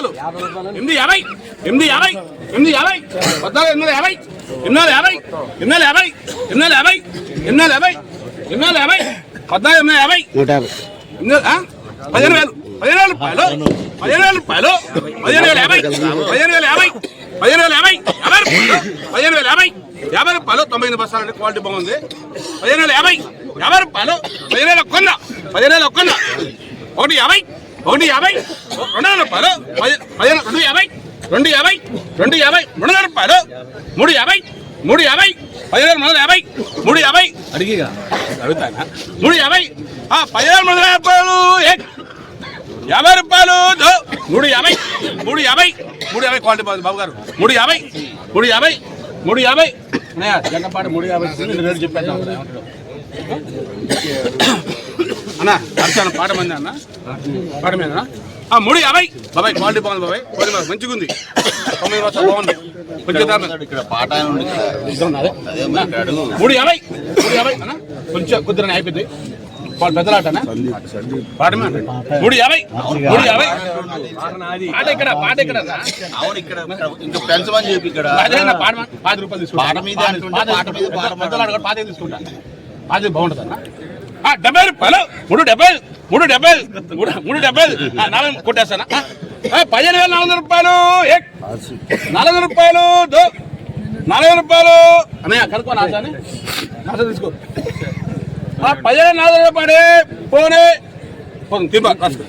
రూపాయలు ఎనిమిది యాభై ఎనిమిది యాభై ఎనిమిది యాభై పద్నాలుగు ఎనిమిది యాభై ఎనిమిది యాభై ఎనిమిది యాభై ఎనిమిది యాభై ఎనిమిది యాభై ఎనిమిది యాభై పద్నాలుగు ఎనిమిది యాభై నూట యాభై? పదిహేను వేలు పదిహేను వేల రూపాయలు పదిహేను వేల రూపాయలు పదిహేను వేల యాభై పదిహేను వేల యాభై పదిహేను వేల యాభై యాభై రూపాయలు పదిహేను వేల యాభై యాభై రూపాయలు తొంభై ఎనిమిది బస్సాలు అంటే క్వాలిటీ బాగుంది పదిహేను వేల యాభై యాభై రూపాయలు పదిహేను వేల ఒక్కన్న పదిహేను వేల ఒక్కన్న ఒకటి యాభై ఒకటి యాభై రెండు రూపాయలు పది- పదిహేను రెండు యాభై రెండు యాభై రెండు యాభై రెండు వేల రూపాయలు మూడు యాభై మూడు యాభై పదిహేను మూడు వందల యాభై మూడు యాభై. అడిగిగా? అడుగుతానా? మూడు యాభై. ఆ పదిహేను మూడు వందల రూపాయలు యాభై రూపాయలు. మూడు యాభై మూడు యాభై మూడు యాభై క్వాలిటీ బాబు గారు. మూడు యాభై మూడు యాభై మూడు యాభై. జంగపాట మూడు యాభై రేటు చెప్పేద్దాం. అన్న అర్చన పాట మంది అన్న? పాట మీద ఆ మూడు యాభై బాబాయ్ క్వాలిటీ బాగుంది బాబాయ్. క్వాలిటీ బాగుంది మంచిగా ఉంది తొమ్మిది వర్షాలు బాగుంది. కొంచెం పాట మూడు యాభై మూడు యాభై అన్న. కొంచెం కొద్దిగా అయిపోయింది. వాళ్ళు పెద్దలాటనా అన్న. మూడు యాభై మూడు యాభై పాట ఇక్కడ పాట ఇక్కడ ఇంకా పెంచమని చెప్పి ఇక్కడ. పాడమా పాతి రూపాయలు తీసుకుంటా పాట మీద పాట పాట. పెద్దలాట కూడా పాతే తీసుకుంటా? పాతే బాగుంటుంది అన్న డెబ్బై రూపాయలు మూడు డెబ్బై మూడు డెబ్బై మూడు డెబ్బై నాలుగు నలభై కొట్టేస్తానా పదిహేను వేల నాలుగు వందల రూపాయలు నాలుగు వందల రూపాయలు నాలుగు వందల రూపాయలు. అన్నయ్య కనుక్కో నాసాని తీసుకో. పదిహేను నాలుగు వందల రూపాయలు పోనీ. పోను తిరుపతి